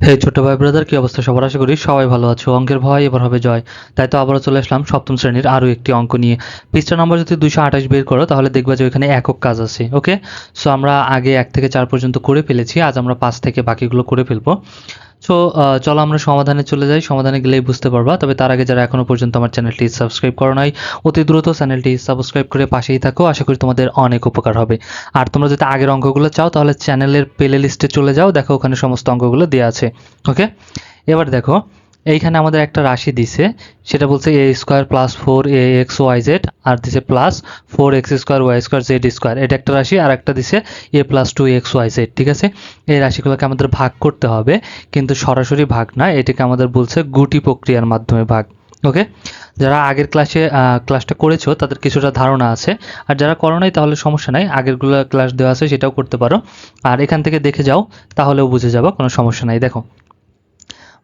হে ছোট ভাই ব্রাদার, কি অবস্থা? সবার আশা করি সবাই ভালো আছো। অঙ্কের ভয় এবার হবে জয়। তাই তো আবারও চলে আসলাম সপ্তম শ্রেণির আরও একটি অঙ্ক নিয়ে। পৃষ্ঠা নম্বর যদি দুশো আঠাশ বের করো, তাহলে দেখবা যে ওইখানে একক কাজ আছে, ওকে? সো আমরা আগে এক থেকে চার পর্যন্ত করে ফেলেছি। আজ আমরা পাঁচ থেকে বাকিগুলো করে ফেলব। সো চলো আমরা সমাধানে চলে যাই। সমাধানে গেলেই বুঝতে পারবা। তবে তার আগে যারা এখনও পর্যন্ত আমার চ্যানেলটি সাবস্ক্রাইব করো নাই, অতি দ্রুত চ্যানেলটি সাবস্ক্রাইব করে পাশেই থাকো। আশা করি তোমাদের অনেক উপকার হবে। আর তোমরা যদি আগের অঙ্কগুলো চাও, তাহলে চ্যানেলের প্লে লিস্টে চলে যাও। দেখো ওখানে সমস্ত অঙ্কগুলো দেওয়া আছে। ওকে এবার দেখো এইখানে আমাদের একটা রাশি দিছে, সেটা বলছে a square plus four a x y z আর দিছে plus four x square y square z square এটা একটা রাশি, আর একটা দিছে a plus two x y z ঠিক আছে? এই রাশিগুলোকে আমাদের ভাগ করতে হবে, কিন্তু সরাসরি ভাগ না, এটাকে আমাদের বলছে গুটি প্রক্রিয়ার মাধ্যমে ভাগ, ওকে? যারা আগের ক্লাসে ক্লাসটা করেছ, তাদের কিছুটা ধারণা আছে, আর যারা করো নাই তাহলে সমস্যা নাই, আগেরগুলো ক্লাস দেওয়া আছে সেটাও করতে পারো, আর এখান থেকে দেখে যাও, তাহলেও বুঝে যাব, কোনো সমস্যা নাই। দেখো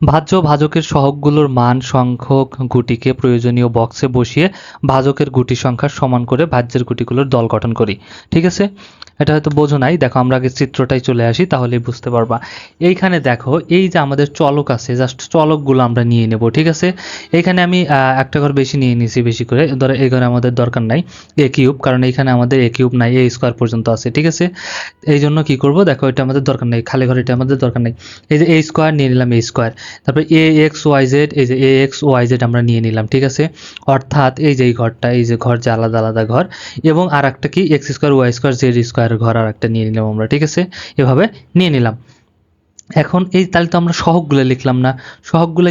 ভাজ্য ভাজকের সহগগুলোর মান, সংখ্যক গুটিকে প্রয়োজনীয় বক্সে বসিয়ে ভাজকের গুটি সংখ্যার সমান করে ভাজ্যের গুটিগুলোর দল গঠন করি। ঠিক আছে? এটা হয়তো বোঝো নাই। দেখো, আমরা আগে চিত্রটাই চলে আসি, তাহলেই বুঝতে পারবা। এইখানে দেখো, এই যে আমাদের চলক আছে জাস্ট চলকগুলো আমরা নিয়ে নেব, ঠিক আছে? এইখানে আমি একটা ঘর বেশি নিয়ে নিয়েছি বেশি করে। ধরো, এই ঘরে আমাদের দরকার নাই এ কিউব, কারণ এইখানে আমাদের এ কিউব নাই এ স্কোয়ার পর্যন্ত আছে, ঠিক আছে? এই জন্য কি করব? দেখো, এটা আমাদের দরকার নেই। খালি ঘর, এটা আমাদের দরকার নেই। এই যে এ স্কোয়ার নিয়ে নিলাম এ স্কোয়ার তারপরে এ এক্স ওয়াই জেড, এই যে এ এক্স ওয়াই জেড আমরা নিয়ে নিলাম, ঠিক আছে? অর্থাৎ এই যে ঘরটা, এই যে ঘর যে আলাদা আলাদা ঘর, এবং আর একটা কি? X square, y square, z স্কোয়ারের ঘর আর একটা নিয়ে নিলাম আমরা, ঠিক আছে? এভাবে নিয়ে নিলাম। এখন এই তাহলে তো আমরা সহগগুলো লিখলাম না। সহগগুলো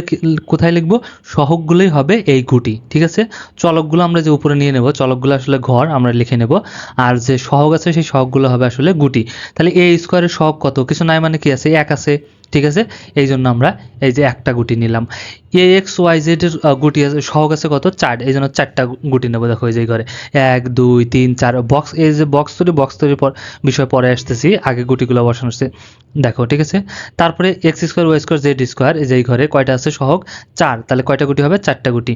কোথায় লিখব? সহগগুলোই হবে এই গুটি, ঠিক আছে? চলকগুলো আমরা যে উপরে নিয়ে নেব, চলকগুলো আসলে ঘর, আমরা লিখে নেব। আর যে সহগ আছে, সেই সহগগুলো হবে আসলে গুটি। তাহলে এ স্কোয়ারের সহগ কত? কিছু নাই মানে কি আছে? এক আছে। ঠিক আছে? এই জন্য আমরা এই যে একটা গুটি নিলাম। এ, এক্স, ওয়াই, জেড এর গুটি আছে, সহগ আছে কত? চার। এই জন্য চারটা গুটি নেব, দেখো, এই যে ঘরে। এক, দুই, তিন, চার। বক্স, এই যে বক্স তৈরি, বক্স তৈরির পর, বিষয় পরে আসতেছি। আগে গুটিগুলো বসানো হচ্ছে। দেখো, ঠিক আছে? তারপরে x square, y square, z square, এই যে ঘরে কয়টা আছে? সহগ চার। তাহলে কয়টা গুটি হবে? চারটা গুটি।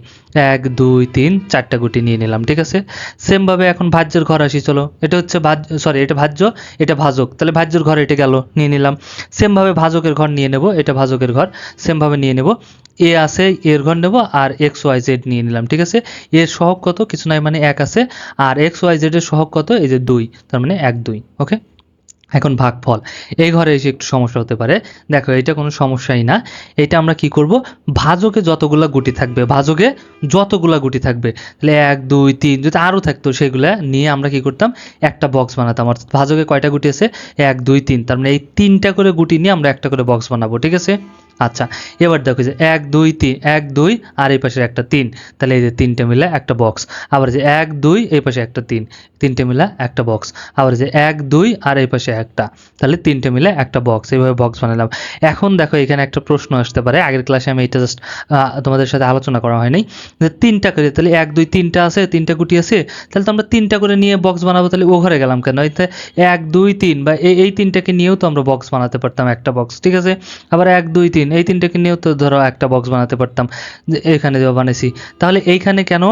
এক, দুই, তিন, চারটা গুটি নিয়ে নিলাম, ঠিক আছে? সেমভাবে এখন ভাজ্যের ঘর আসি, চলো। এটা হচ্ছে ভাজ সরি এটা ভাজ্য, এটা ভাজক। তাহলে ভাজ্যের ঘর এটা গেল, নিয়ে নিলাম। সেমভাবে ভাজকের ঘর নিয়ে নেব, এটা ভাজকের ঘর, সেমভাবে নিয়ে নেব। এ আছে, এর ঘর নেব আর এক্স, ওয়াই, জেড নিয়ে নিলাম, ঠিক আছে? এর সহক কত? কিছু নাই মানে এক আছে। আর এক্স, ওয়াই, জেড এর সহক কত? এই যে দুই, তার মানে এক, দুই, ওকে? এখন ভাগফল। এই ঘরে এসে একটু সমস্যা হতে পারে। দেখো, এটা কোনো সমস্যাই না। এটা আমরা কি করব? ভাজকে যতগুলা গুটি থাকবে, ভাজকে যতগুলা গুটি থাকবে, তাহলে এক, দুই, তিন, যদি আরও থাকতো সেগুলা নিয়ে আমরা কি করতাম? একটা বক্স বানাতাম। অর্থাৎ ভাজকে কয়টা গুটি আছে? এক, দুই, তিন। তার মানে এই তিনটা করে গুটি নিয়ে আমরা একটা করে বক্স বানাবো, ঠিক আছে? আচ্ছা এবার দেখো যে এক, দুই, তিন, এক, দুই আর এই পাশে একটা তিন। তাহলে এই যে তিনটে মিলে একটা বক্স আবার যে এক, দুই, এই পাশে একটা তিন। তিনটে মিলে একটা বক্স আবার যে এক, দুই আর এই পাশে একটা। তাহলে তিনটে মিলে একটা বক্স এইভাবে বক্স বানালাম। এখন দেখো এখানে একটা প্রশ্ন আসতে পারে। আগের ক্লাসে আমি এটা জাস্ট তোমাদের সাথে আলোচনা করা হয়নি। যে তিনটা করে, তাহলে এক, দুই তিনটা আছে, তিনটা গুটি আছে, তাহলে তো আমরা তিনটা করে নিয়ে বক্স বানাবো, তাহলে ও ঘরে গেলাম কেন? এক, দুই, তিন বা এই তিনটাকে নিয়েও তো আমরা বক্স বানাতে পারতাম একটা বক্স ঠিক আছে? আবার এক, দুই, তিন, এই তিনটাকে নিয়েও তো ধরো একটা বক্স বানাতে পারতাম। যে এখানে বানাইছি। তাহলে এইখানে কেন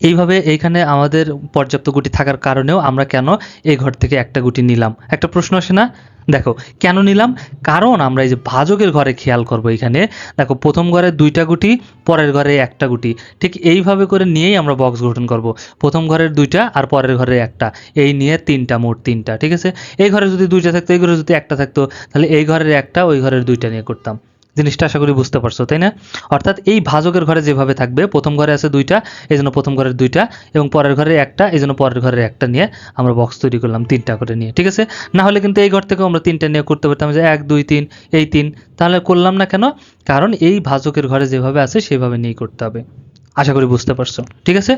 এইভাবে এইখানে আমাদের পর্যাপ্ত গুটি থাকার কারণেও আমরা কেন এই ঘর থেকে একটা গুটি নিলাম? একটা প্রশ্ন আসে না? দেখো, কেন নিলাম? কারণ আমরা এই যে ভাজকের ঘরে খেয়াল করব এখানে। দেখো, প্রথম ঘরে দুইটা গুটি, পরের ঘরে একটা গুটি। ঠিক এইভাবে করে নিয়েই আমরা বক্স গঠন করব। প্রথম ঘরের দুইটা আর পরের ঘরে একটা। এই নিয়ে তিনটা, মোট তিনটা, ঠিক আছে? এই ঘরে যদি দুইটা থাকতো, এই ঘরে যদি একটা থাকতো, তাহলে এই ঘরের একটা, ওই ঘরের দুইটা নিয়ে করতাম। জিনিসটা আশা করি বুঝতে পারছ, তাই না? অর্থাৎ এই ভাজকের ঘরে যেভাবে থাকবে, প্রথম ঘরে আছে দুইটা, এই জন্য প্রথম ঘরের দুইটা, এবং পরের ঘরে একটা, এই জন্য পরের ঘরের একটা নিয়ে আমরা বক্স তৈরি করলাম তিনটা করে নিয়ে, ঠিক আছে? না হলে কিন্তু এই ঘর থেকে আমরা তিনটা নিয়ে করতে পারতাম, যে এক, দুই, তিন, এই তিন, তাহলে করলাম না কেন? কারণ এই ভাজকের ঘরে যেভাবে আছে, সেভাবে নিয়ে করতে হবে। আশা করি বুঝতে পারছ, ঠিক আছে?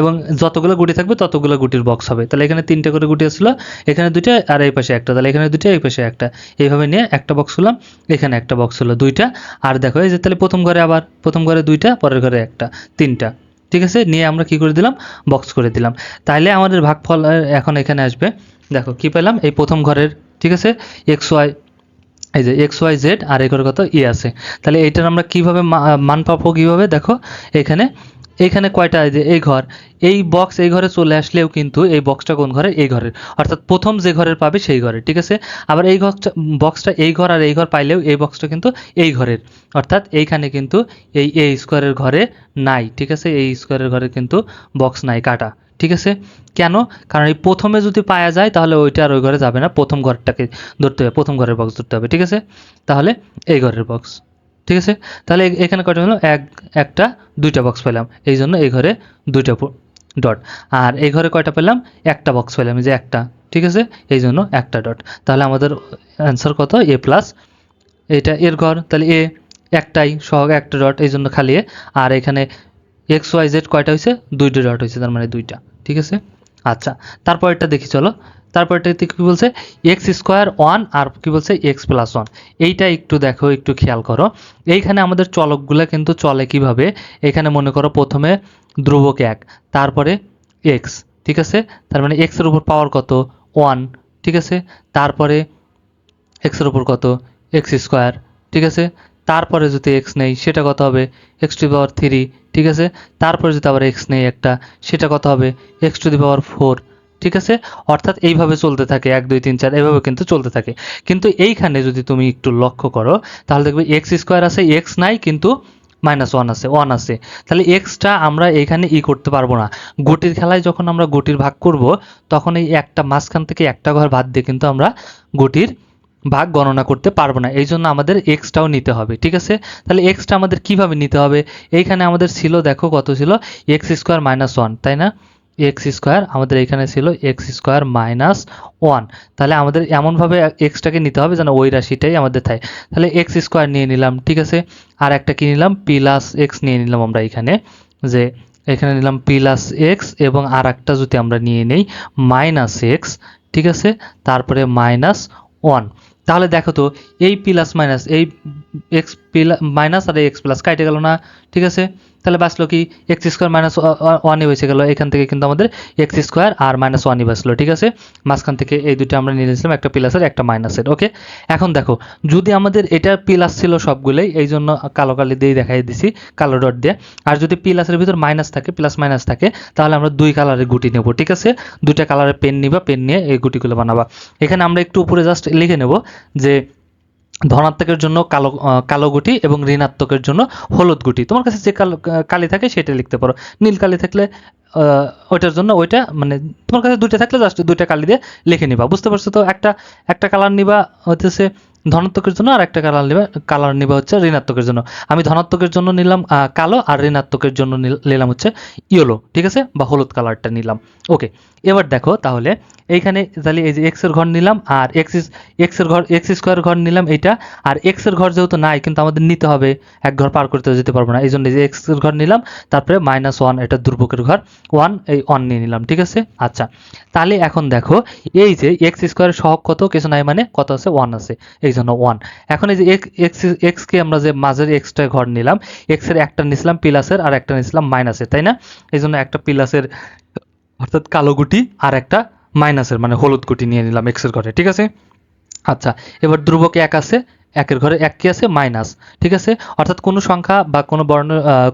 এবং যতগুলো গুটি থাকবে ততগুলো গুটির বক্স হবে। তাহলে এখানে তিনটে করে গুটি আসলো এখানে দুইটা আর এই পাশে একটা। তাহলে এখানে দুইটা, এই পাশে একটা। এইভাবে নিয়ে একটা বক্স হলাম এখানে একটা বক্স হলো দুইটা। আর দেখো, এই যে তাহলে প্রথম ঘরে আবার, প্রথম ঘরে দুইটা, পরের ঘরে একটা, তিনটা। ঠিক আছে? নিয়ে আমরা কি করে দিলাম? বক্স করে দিলাম। তাইলে আমাদের ভাগফল এখন এখানে আসবে। দেখো, কি পেলাম? এই প্রথম ঘরের, ঠিক আছে? এক্স ওয়াই এই যে এক্স ওয়াই জেড আর এই কত ই আছে। তাহলে এইটার আমরা কীভাবে মান পাবো কীভাবে? দেখো, এখানে এইখানে কয়টা? যে এই ঘর। এই বক্স এই ঘরে চলে আসলেও কিন্তু এই বক্সটা কোন ঘরে? এই ঘরের। অর্থাৎ প্রথম যে ঘরের পাবে সেই ঘরে, ঠিক আছে? আবার এই বক্সটা বক্সটা এই ঘর আর এই ঘর পাইলেও এই বক্সটা কিন্তু এই ঘরের। অর্থাৎ এইখানে কিন্তু এই এ স্কোয়ারের ঘরে নাই, ঠিক আছে? এই স্কোয়ারের ঘরে কিন্তু বক্স নাই, কাটা। ঠিক আছে? কেন? কারণ এই প্রথমে যদি পাওয়া যায়, তাহলে ওইটা আর ওই ঘরে যাবে না। প্রথম ঘরটাকে ধরতে হবে, প্রথম ঘরের বক্স ধরতে হবে, ঠিক আছে? তাহলে এই ঘরের বক্স ঠিক আছে? তাহলে এখানে কয়টা হলো? এক, একটা, দুইটা বক্স পেলাম। এই জন্য এই ঘরে দুইটা ডট আর এই ঘরে কয়টা পেলাম? একটা বক্স পেলাম যে একটা, ঠিক আছে? এই জন্য একটা ডট তাহলে আমাদের অ্যান্সার কত? এ প্লাস এটা এর ঘর, তাহলে এ একটাই, সহগ একটা ডট এই জন্য খালি আর এখানে এক্স ওয়াই জেড কয়টা হয়েছে? দুইটা ডট হয়েছে, তার মানে দুইটা। ঠিক আছে? আচ্ছা তারপর এটা দেখি, চলো। তারপর এটাতে কি বলছে? এক্স স্কোয়ার ওয়ান আর কি বলছে? এক্স প্লাস ওয়ান এইটা একটু দেখো, একটু খেয়াল করো। এইখানে আমাদের চলকগুলো কিন্তু চলে কীভাবে? এখানে মনে করো প্রথমে ধ্রুবক এক, তারপরে এক্স ঠিক আছে? তার মানে এক্সের উপর পাওয়ার কত? ওয়ান ঠিক আছে? তারপরে এক্সের উপর কত? এক্স স্কোয়ার ঠিক আছে? তারপরে যদি এক্স নেই, সেটা কত হবে? এক্স টু পাওয়ার থ্রি ঠিক আছে? তারপরে যদি আবার এক্স নেই একটা, সেটা কত হবে? X to the power four ঠিক আছে? অর্থাৎ এইভাবে চলতে থাকে, এক, দুই, তিন, চার এইভাবে কিন্তু চলতে থাকে। কিন্তু এইখানে যদি তুমি একটু লক্ষ্য করো, তাহলে দেখবে এক্স স্কোয়ার আছে এক্স নাই, কিন্তু মাইনাস ওয়ান আছে ওয়ান আছে। তাহলে এক্সটা আমরা এখানে ই করতে পারব না। গুটির খেলায় যখন আমরা গুটির ভাগ করব, তখন এই একটা মাঝখান থেকে একটা ঘর বাদ দিয়ে কিন্তু আমরা গুটির ভাগ গণনা করতে পারব না। এই জন্য আমাদের এক্সটাও নিতে হবে, ঠিক আছে? তাহলে এক্সটা আমাদের কীভাবে নিতে হবে? এইখানে আমাদের ছিল, দেখো কত ছিল? এক্স স্কোয়ার মাইনাস ওয়ান তাই না? এক্স স্কোয়ার আমাদের এখানে ছিল এক্স স্কোয়ার মাইনাস ওয়ান তাহলে আমাদের এমনভাবে এক্সটাকে নিতে হবে যেন ওই রাশিটাই আমাদের থাকে। তাহলে এক্স স্কোয়ার নিয়ে নিলাম, ঠিক আছে? আর একটা কি নিলাম? প্লাস এক্স নিয়ে নিলাম আমরা এখানে, যে এখানে নিলাম প্লাস এক্স এবং আর একটা যদি আমরা নিয়ে নেই মাইনাস এক্স ঠিক আছে? তারপরে মাইনাস ওয়ান তাহলে দেখো তো এই প্লাস মাইনাস এই এক্স মাইনাস আর এক্স প্লাস কাটে গেল না, ঠিক আছে? তাহলে বাঁচলো কি? এক্স স্কোয়ার মাইনাস ওয়ানই বেঁচে গেল। এখান থেকে কিন্তু আমাদের এক্স স্কোয়ার আর মাইনাস ওয়ানই বাঁচলো, ঠিক আছে? মাঝখান থেকে এই দুটো আমরা নিয়ে নিয়েছিলাম, একটা প্লাসের একটা মাইনাসের ওকে এখন দেখো, যদি আমাদের এটা প্লাস ছিল সবগুলোই, এই জন্য কালো কালি দিয়ে দেখাই দিছি, কালো ডট দিয়ে। আর যদি প্লাসের ভিতর মাইনাস থাকে প্লাস মাইনাস থাকে, তাহলে আমরা দুই কালারের গুটি নেব, ঠিক আছে? দুইটা কালারের পেন নিবা পেন নিয়ে এই গুটিগুলো বানাবা। এখানে আমরা একটু উপরে জাস্ট লিখে নেব যে ধনাত্মকের জন্য কালো কালো গুটি এবং ঋণাত্মকের জন্য হলুদ গুটি। তোমার কাছে যে কালো কালি থাকে সেটা লিখতে পারো। নীল কালি থাকলে ওইটার জন্য ওইটা মানে তোমার কাছে দুইটা থাকলে জাস্ট দুইটা কালি দিয়ে লিখে নিবা। বুঝতে পারছ তো? একটা একটা কালার নিবা হচ্ছে ধনাত্মকের জন্য আর একটা কালার নিবা কালার নিবা হচ্ছে ঋণাত্মকের জন্য। আমি ধনাত্মকের জন্য নিলাম কালো আর ঋণাত্মকের জন্য নিলাম হচ্ছে ইয়েলো ঠিক আছে? বা হলুদ কালারটা নিলাম। ওকে এবার দেখো তাহলে এইখানে তাহলে এই যে এক্সের ঘর নিলাম আর এক্স এক্সের ঘর এক্স স্কোয়ার ঘর নিলাম এইটা। আর এক্সের ঘর যেহেতু নাই, কিন্তু আমাদের নিতে হবে, এক ঘর পার করতে যেতে পারব না। এই জন্য যে এক্সের ঘর নিলাম, তারপরে মাইনাস ওয়ান এটা দুর্ভোগের ঘর। ওয়ান এই ওয়ান নিয়ে নিলাম, ঠিক আছে? আচ্ছা তাহলে এখন দেখো, এই যে এক্স স্কোয়ারের সহগ কত, কিছু নাই মানে কত আছে? ওয়ান আছে। এই জন্য ওয়ান এখন এই যে এক্স এক্সকে আমরা যে মাঝের এক্সট্রা ঘর নিলাম এক্সের একটা নিছিলাম প্লাসের আর একটা নিছিলাম মাইনাসের তাই না? এই জন্য একটা প্লাসের অর্থাৎ কালো গুটি, আর একটা মাইনাসের মানে হলুদ গুটি নিয়ে নিলাম এক্সের ঘরে, ঠিক আছে? আচ্ছা এবার ধ্রুবকে এক আছে, একের ঘরে এক কি আছে? মাইনাস ঠিক আছে? অর্থাৎ কোনো সংখ্যা বা কোনো বর্ণ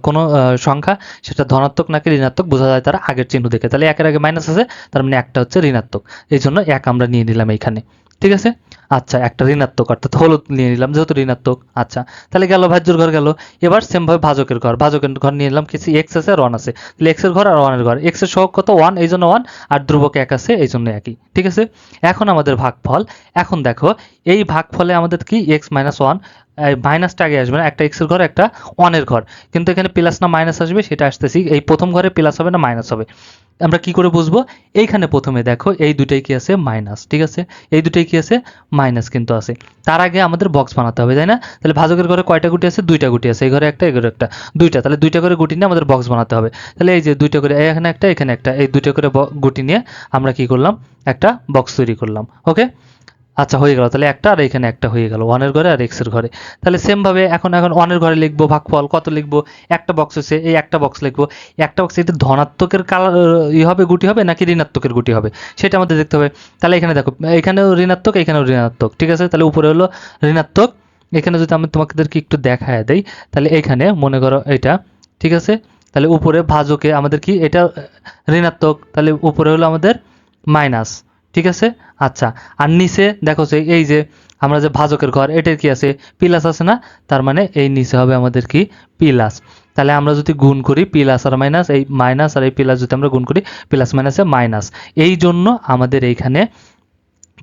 কোনো সংখ্যা সেটা ধনাত্মক নাকি ঋণাত্মক, বোঝা যায় তার আগের চিহ্ন দেখে। তাহলে একের আগে মাইনাস আছে, তার মানে একটা হচ্ছে ঋণাত্মক। এই জন্য এক আমরা নিয়ে নিলাম এইখানে, ঠিক আছে? আচ্ছা একটা ঋণাত্মক, অর্থাৎ হলুদ নিয়ে নিলাম, যেহেতু ঋণাত্মক আচ্ছা তাহলে গেল ভাজ্যর ঘর গেল। এবার সেম ভাবে ভাজকের ঘর ভাজকের ঘর নিয়ে নিলাম, কিছু এক্স আছে আর ওয়ান আছে। তাহলে এক্সের ঘর আর ওয়ানের ঘর এক্সের সহগ কত? ওয়ান এই জন্য ওয়ান আর ধ্রুবক এক আছে, এই জন্য একই, ঠিক আছে? এখন আমাদের ভাগফল, এখন দেখো, এই ভাগফলে আমাদের কি? এক্স মাইনাস ওয়ান মাইনাসটা আগে আসবে না, একটা এক্সের ঘর, একটা ওয়ানের ঘর। কিন্তু এখানে প্লাস না মাইনাস আসবে, সেটা আসতেছি, এই প্রথম ঘরে প্লাস হবে না মাইনাস হবে? আমরা কি করে বুঝব? এইখানে প্রথমে দেখো, এই দুটাই কি আছে? মাইনাস ঠিক আছে? এই দুটাই কি আছে? মাইনাস কিন্তু আছে। তার আগে আমাদের বক্স বানাতে হবে, তাই না? তাহলে ভাজকের ঘরে কয়টা গুটি আছে? দুইটা গুটি আছে। এই ঘরে একটা, এই ঘরে একটা। দুইটা, তাহলে দুইটা করে গুটি নিয়ে আমাদের বক্স বানাতে হবে। তাহলে এই যে দুইটা করে, এখানে একটা এখানে একটা। এই দুইটা করে গুটি নিয়ে আমরা কি করলাম? একটা বক্স তৈরি করলাম ওকে আচ্ছা হয়ে গেল। তাহলে একটা আর এখানে একটা হয়ে গেল। ওয়ানের ঘরে আর এক্সের ঘরে। তাহলে সেম ভাবে এখন এখন ওয়ানের ঘরে লিখব, ভাগফল কত লিখব? একটা বক্স আছে, এই একটা বক্স লিখব। একটা বক্স এটা ধনাত্মকের কালার ই হবে, গুটি হবে, নাকি ঋণাত্মকের গুটি হবে? সেটা আমাদের দেখতে হবে। তাহলে এখানে দেখো, এখানেও ঋণাত্মক এখানেও ঋণাত্মক, ঠিক আছে? তাহলে উপরে হলো ঋণাত্মক। এখানে যদি আমি তোমাদেরকে একটু দেখায় দেই, তাহলে এখানে মনে করো এটা, ঠিক আছে? তাহলে উপরে ভাজকে আমাদের কি? এটা ঋণাত্মক। তাহলে উপরে হলো আমাদের মাইনাস ঠিক আছে? আচ্ছা আর নিচে দেখো যে এই যে আমরা যে ভাজকের ঘর, এটার কি আছে? প্লাস আছে না? তার মানে এই নিচে হবে আমাদের কি? প্লাস। তাহলে আমরা যদি গুণ করি প্লাস আর মাইনাস, এই মাইনাস আর এই প্লাস যদি আমরা গুণ করি, প্লাস মাইনাসে মাইনাস। এই জন্য আমাদের এইখানে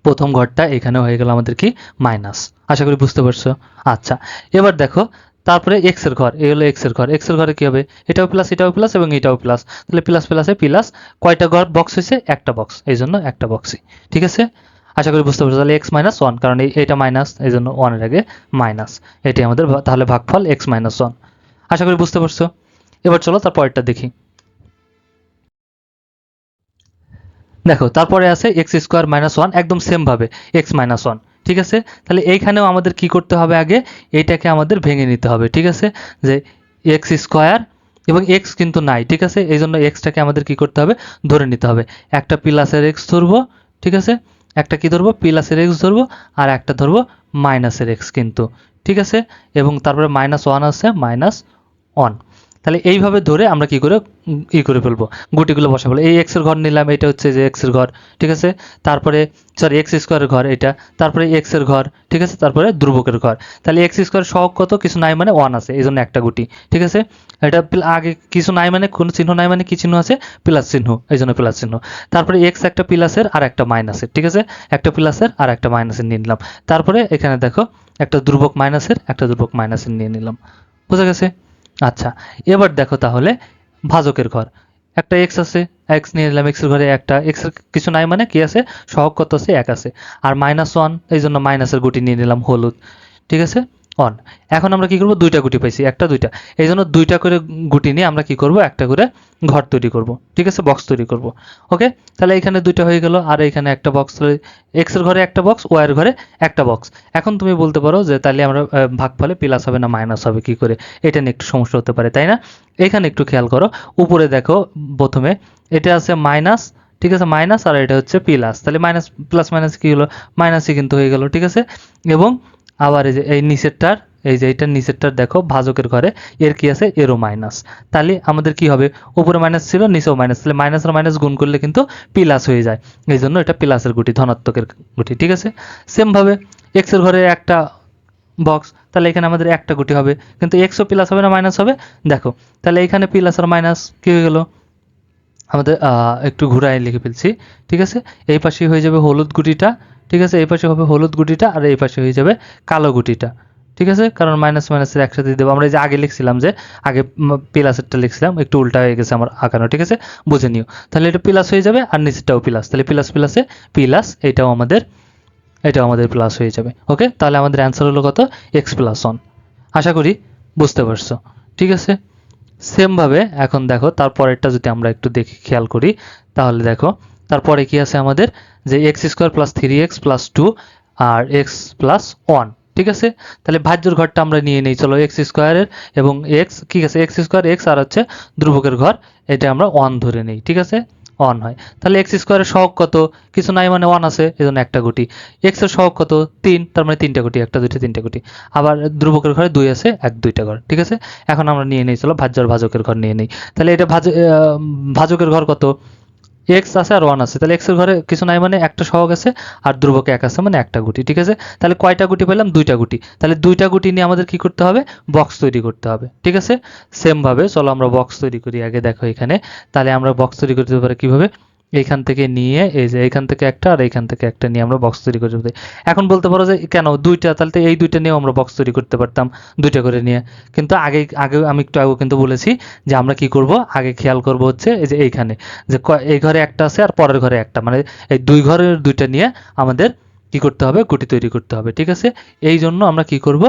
প্রথম ঘরটা এখানে হয়ে গেল আমাদের কি? মাইনাস। আশা করি বুঝতে পারছ? আচ্ছা এবার দেখো তারপরে এক্সের ঘর, এই হলো এক্সের ঘর। এক্সের ঘরে কি হবে? এটাও প্লাস এটাও প্লাস এবং এটাও প্লাস তাহলে প্লাস প্লাসে প্লাস কয়টা ঘর? বক্স হয়েছে একটা বক্স এই জন্য একটা বক্সই ঠিক আছে? আশা করি বুঝতে পারছ। তাহলে এক্স মাইনাস ওয়ান কারণ এটা মাইনাস এই জন্য ওয়ানের আগে মাইনাস এটি আমাদের তাহলে ভাগফল এক্স মাইনাস ওয়ান আশা করি বুঝতে পারছ। এবার চলো তার পরেরটা দেখি। দেখো, তারপরে আছে এক্স স্কোয়ার মাইনাস ওয়ান একদম সেম ভাবে এক্স মাইনাস ওয়ান ঠিক আছে? তাহলে এইখানেও আমাদের কি করতে হবে আগে? এইটাকে আমাদের ভেঙে নিতে হবে, ঠিক আছে? যে এক্স স্কোয়ার এবং এক্স কিন্তু নাই, ঠিক আছে? এই জন্য এক্সটাকে আমাদের কি করতে হবে? ধরে নিতে হবে। একটা প্লাসের এক্স ধরবো, ঠিক আছে? একটা কি ধরবো? প্লাসের এক্স ধরবো, আর একটা ধরবো মাইনাসের এক্স কিন্তু, ঠিক আছে? এবং তারপরে মাইনাস ওয়ান আছে মাইনাস ওয়ান তাহলে এইভাবে ধরে আমরা কি করে, ই করে ফেলব। গুটিগুলো বসা ফেলব এই এক্সের ঘর নিলাম, এটা হচ্ছে যে এক্সের ঘর, ঠিক আছে? তারপরে সরি এক্স স্কোয়ারের ঘর এটা। তারপরে এক্সের ঘর, ঠিক আছে? তারপরে ধ্রুবকের ঘর। তাহলে এক্স স্কোয়ার সহগ কত? কিছু নাই মানে ওয়ান আছে এই জন্য একটা গুটি, ঠিক আছে? এটা আগে কিছু নাই মানে কোনো চিহ্ন নাই মানে কি চিহ্ন আছে? প্লাস চিহ্ন এই জন্য প্লাস চিহ্ন। তারপরে এক্স একটা প্লাসের আর একটা মাইনাসের ঠিক আছে? একটা প্লাসের আর একটা মাইনাসের নিয়ে নিলাম। তারপরে এখানে দেখো, একটা ধ্রুবক মাইনাসের একটা ধ্রুবক মাইনাসের নিয়ে নিলাম। বুঝা গেছে? আচ্ছা এবার দেখো তাহলে ভাজকের ঘর। একটা এক্স আছে এক্স নিয়ে নিলাম এক্সের ঘরে একটা এক্সের কিছু নাই মানে কি আছে? সহগ কত আছে? এক আছে। আর মাইনাস ওয়ান এই জন্য মাইনাসের গুটি নিয়ে নিলাম হলুদ। ঠিক আছে? অন এখন আমরা কি করব? দুইটা গুটি পাইছি, একটা, দুইটা। এই জন্য দুইটা করে গুটি নিয়ে আমরা কি করব? একটা করে ঘর তৈরি করব। ঠিক আছে? বক্স তৈরি করব। ওকে তাহলে এখানে দুইটা হয়ে গেল। আর এখানে একটা বক্স এক্সের ঘরে একটা বক্স ওয়াই এর ঘরে একটা বক্স এখন তুমি বলতে পারো যে তাহলে আমরা ভাগ ভাগফলে প্লাস হবে না মাইনাস হবে কি করে? এটা নিয়ে একটু সমস্যা হতে পারে, তাই না? এখানে একটু খেয়াল করো। উপরে দেখো প্রথমে, এটা আছে মাইনাস ঠিক আছে? মাইনাস আর এটা হচ্ছে প্লাস তাহলে মাইনাস প্লাস মাইনাস কি হলো? মাইনাসই কিন্তু হয়ে গেল, ঠিক আছে? এবং আবার এই যে, এই নিচেরটার, এই যে এইটার নিচেরটার দেখো, ভাজকের ঘরে, এর কি আছে? এরও মাইনাস তাহলে আমাদের কি হবে? উপরে মাইনাস ছিল, নিচেও মাইনাস তাহলে মাইনাস আর মাইনাস গুণ করলে কিন্তু প্লাস হয়ে যায়। এই জন্য এটা প্লাসের গুটি, ধনাত্মকের গুটি, ঠিক আছে? সেম ভাবে এক্সের ঘরে একটা বক্স তাহলে এখানে আমাদের একটা গুটি হবে। কিন্তু এক্সও প্লাস হবে না মাইনাস হবে? দেখো, তাহলে এখানে প্লাস আর মাইনাস কি হয়ে গেল? আমাদের একটু ঘুরায় লিখে ফেলছি, ঠিক আছে? এই পাশে হয়ে যাবে হলুদ গুটিটা, ঠিক আছে? এই পাশে হবে হলুদ গুটিটা আর এই পাশে হয়ে যাবে কালো গুটিটা, ঠিক আছে? কারণ মাইনাস মাইনাসের একসাথে দেবো। আমরা যে আগে লিখছিলাম যে, আগে প্লাসেরটা লিখছিলাম, একটু উল্টা হয়ে গেছে আমার আঁকানো, ঠিক আছে? বুঝে নিও। তাহলে এটা প্লাস হয়ে যাবে আর নিচেরটাও প্লাস তাহলে প্লাস প্লাসে প্লাস এটাও আমাদের এটাও আমাদের প্লাস হয়ে যাবে। ওকে তাহলে আমাদের অ্যান্সার হলো কত? এক্স প্লাস ওয়ান আশা করি বুঝতে পারছ, ঠিক আছে? সেমভাবে, এখন দেখো, তারপরেরটা যদি আমরা একটু দেখি, খেয়াল করি, তাহলে দেখো, তারপরে কি আছে আমাদের? যে x square plus three x plus two আর এক্স প্লাস ওয়ান ঠিক আছে? তাহলে ভাজ্যর ঘরটা আমরা নিয়ে নিই, চলো এক্স স্কোয়ারের এবং এক্স ঠিক আছে এক্স স্কোয়ার এক্স আর হচ্ছে ধ্রুবকের ঘর, এটা আমরা ওয়ান ধরে নিই, ঠিক আছে? ওয়ান হয়। তাহলে এক্স স্কোয়ারের সহগ কত? কিছু নাই মানে ওয়ান আছে এই জন্য একটা গুটি। এক্সের সহগ কত? তিন, তার মানে তিনটা গুটি, একটা, দুইটা, তিনটা গুটি। আবার ধ্রুবকের ঘরে দুই আছে, এক, দুইটা ঘর, ঠিক আছে? এখন আমরা নিয়ে নিই, চলো ভাজ্য আর ভাজকের ঘর নিয়ে নিই। তাহলে এটা ভাজ ভাজকের ঘর কত? এক্স আছে আর ওয়ান আছে। তাহলে এক্সের ঘরে কিছু নাই মানে একটা সহগ আছে আর ধ্রুবকে এক আছে মানে একটা গুটি, ঠিক আছে? তাহলে কয়টা গুটি পেলাম? দুইটা গুটি। তাহলে দুইটা গুটি নিয়ে আমাদের কি করতে হবে? বক্স তৈরি করতে হবে, ঠিক আছে? সেম ভাবে, চলো আমরা বক্স তৈরি করি। আগে দেখো এখানে। তাহলে আমরা বক্স তৈরি করতে পারি কীভাবে? এইখান থেকে নিয়ে, এই যে এইখান থেকে একটা আর এইখান থেকে একটা নিয়ে আমরা বক্স তৈরি করতে এখন বলতে পারো যে কেন দুইটা? তাহলে এই দুইটা নিয়েও আমরা বক্স তৈরি করতে পারতাম, দুইটা করে নিয়ে। কিন্তু আগে আগে আমি একটু আগে কিন্তু বলেছি যে আমরা কি করব? আগে খেয়াল করব হচ্ছে এই যে এইখানে, যে এই ঘরে একটা আছে আর পরের ঘরে একটা। মানে এই দুই ঘরের দুইটা নিয়ে আমাদের কি করতে হবে? গুটি তৈরি করতে হবে, ঠিক আছে? এই জন্য আমরা কি করব?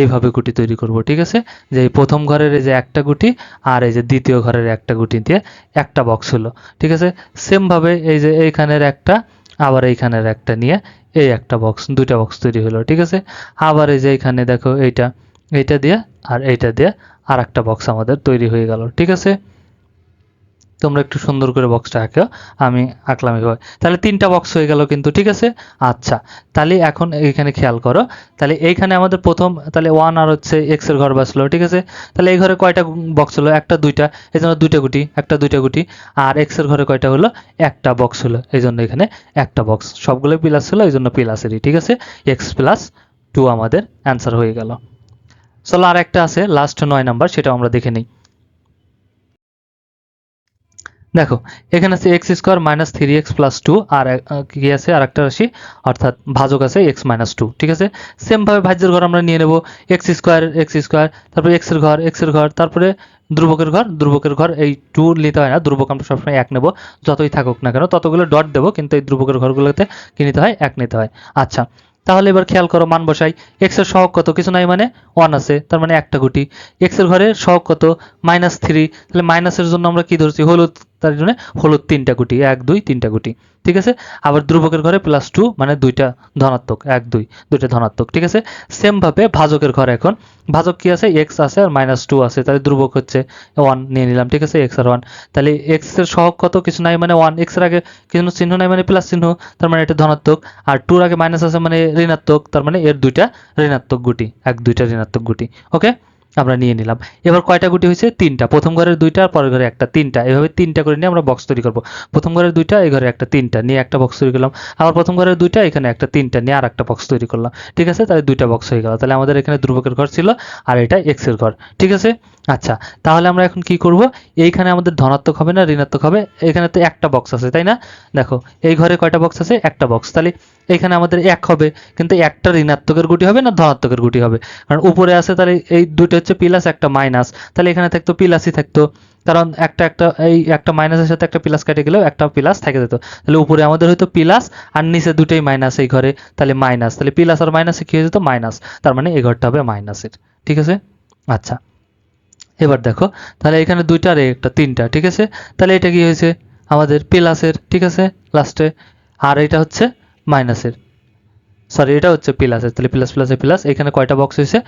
এইভাবে গুটি তৈরি করব, ঠিক আছে? যে এই প্রথম ঘরের এই যে একটা গুটি আর এই যে দ্বিতীয় ঘরের একটা গুটি দিয়ে একটা বক্স হলো, ঠিক আছে? সেম ভাবে এই যে এইখানের একটা, আবার এইখানের একটা নিয়ে এই একটা বক্স দুইটা বক্স তৈরি হলো, ঠিক আছে? আবার এই যে এইখানে দেখো এইটা এইটা দিয়ে আর এইটা দিয়ে আর একটা বক্স আমাদের তৈরি হয়ে গেল, ঠিক আছে? তোমরা একটু সুন্দর করে বক্সটা আঁকো, আমি আঁকলাম এভাবে। তাহলে তিনটা বক্স হয়ে গেল কিন্তু, ঠিক আছে? আচ্ছা তাহলে এখন এখানে খেয়াল করো। তাহলে এইখানে আমাদের প্রথম, তাহলে ওয়ান আর হচ্ছে এক্সের ঘর বাসলো ঠিক আছে? তাহলে এই ঘরে কয়টা বক্স হলো? একটা, দুইটা, এই জন্য দুইটা গুটি, একটা, দুইটা গুটি। আর এক্সের ঘরে কয়টা হলো? একটা বক্স হলো, এই জন্য এখানে একটা বক্স সবগুলো প্লাস ছিল এই জন্য প্লাসেরই ঠিক আছে? এক্স প্লাস টু আমাদের অ্যান্সার হয়ে গেল। চলো আর একটা আছে লাস্ট নয় নাম্বার সেটা আমরা দেখে নিই। দেখো, এখানে আছে x square minus three x plus two আর কি আছে? আর একটা রাশি, অর্থাৎ ভাজক আছে এক্স মাইনাস টু ঠিক আছে? সেম ভাবে ভাজ্যের ঘর আমরা নিয়ে নেব এক্স স্কোয়ার এক্স স্কোয়ার তারপরে এক্সের ঘর এক্সের ঘর, তারপরে ধ্রুবকের ঘর ধ্রুবকের ঘর, এই টু নিতে হয় না, ধ্রুবক আমরা সবসময় এক নেব, যতই থাকুক না কেন, ততগুলো ডট দেবো, কিন্তু এই ধ্রুবকের ঘরগুলোতে কি নিতে হয়? এক নিতে হয়। আচ্ছা তাহলে এবার খেয়াল করো, মান বসাই এক্সের সহগ কত? কিছু নাই মানে ওয়ান আছে, তার মানে একটা গুটি। এক্সের ঘরে সহগ কত? মাইনাস থ্রি তাহলে মাইনাসের জন্য আমরা কি ধরছি? হলুদ তার জন্য হলুদ তিনটা গুটি, এক, দুই, তিনটা গুটি, ঠিক আছে? আবার ধ্রুবকের ঘরে প্লাস টু মানে দুইটা ধনাত্মক, এক, দুই, দুইটা ধনাত্মক, ঠিক আছে? সেম ভাবে ভাজকের ঘরে এখন, ভাজক কি আছে? এক্স আছে আর মাইনাস টু আছে, তাহলে ধ্রুবক হচ্ছে ওয়ান নিয়ে নিলাম, ঠিক আছে? এক্স আর ওয়ান তাহলে এক্সের সহগ কত? কিছু নাই মানে ওয়ান এক্সের আগে কিছু চিহ্ন নাই মানে প্লাস চিহ্ন, তার মানে এটা ধনাত্মক, আর টুর আগে মাইনাস আছে মানে ঋণাত্মক, তার মানে এর দুইটা ঋণাত্মক গুটি, এক, দুইটা ঋণাত্মক গুটি ওকে আমরা নিয়ে নিলাম। এবার কয়টা গুটি হয়েছে? তিনটা। প্রথম ঘরের দুইটা, আর পরের ঘরে একটা তিনটা। এভাবে তিনটা করে নিয়ে আমরা বক্স তৈরি করব। প্রথম ঘরের দুইটা, এই ঘরে একটা তিনটা নিয়ে একটা বক্স তৈরি করলাম। আবার প্রথম ঘরের দুইটা, এখানে একটা তিনটা নিয়ে আর একটা বক্স তৈরি করলাম। ঠিক আছে? তাহলে দুইটা বক্স হয়ে গেল। তাহলে আমাদের এখানে ধ্রুবকের ঘর ছিল, আর এটা এক্সের ঘর। ঠিক আছে? আচ্ছা তাহলে আমরা এখন কি করব? এইখানে আমাদের ধনাত্মক হবে না ঋণাত্মক হবে? এখানে তো একটা বক্স আছে, তাই না? দেখো, এই ঘরে কয়টা বক্স আছে? একটা বক্স তাহলে এখানে আমাদের এক হবে, কিন্তু একটা ঋণাত্মকের গুটি হবে না ধনাত্মকের গুটি হবে? কারণ উপরে আছে, তাহলে এই দুটো হচ্ছে প্লাস একটা মাইনাস তাহলে এখানে থাকতো প্লাসই থাকতো। কারণ একটা একটা, এই একটা মাইনাসের সাথে একটা প্লাস কেটে গেলেও একটা প্লাস থেকে যেত। তাহলে উপরে আমাদের হয়তো প্লাস আর নিচে দুটোই মাইনাস এই ঘরে। তাহলে মাইনাস তাহলে প্লাস আর মাইনাসে কি হয়ে যেত? মাইনাস তার মানে এই ঘরটা হবে মাইনাসের ঠিক আছে? আচ্ছা। এবার দেখো, তাহলে এখানে দুইটা আর একটা, তিনটা। ঠিক আছে? তাহলে এটা কি হয়েছে? আমাদের প্লাসের ঠিক আছে? লাস্টে আর এটা হচ্ছে মাইনাসের সরি এটা হচ্ছে প্লাসের তাহলে প্লাস প্লাসে প্লাস এখানে কয়টা বক্স হয়েছে?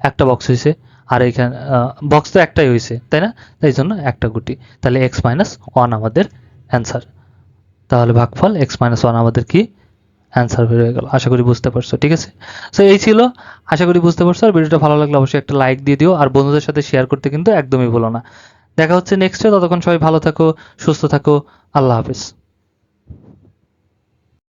একটা বক্স হয়েছে। আর এখানে বক্স তো একটাই হয়েছে তাই না? তাই জন্য একটা গুটি। তাহলে এক্স মাইনাস ওয়ান আমাদের অ্যান্সার তাহলে ভাগফল এক্স মাইনাস ওয়ান আমাদের কি? অ্যান্সার বের হয়ে গেল। আশা করি বুঝতে পারছ, ঠিক আছে? সো এই ছিল। আশা করি বুঝতে পারছ। আর ভিডিওটা ভালো লাগলে অবশ্যই একটা লাইক দিয়ে দিও। আর বন্ধুদের সাথে শেয়ার করতে কিন্তু একদমই ভুলো না। দেখা হচ্ছে নেক্সটে ততক্ষণ সবাই ভালো থাকো, সুস্থ থাকো। আল্লাহ হাফিজ।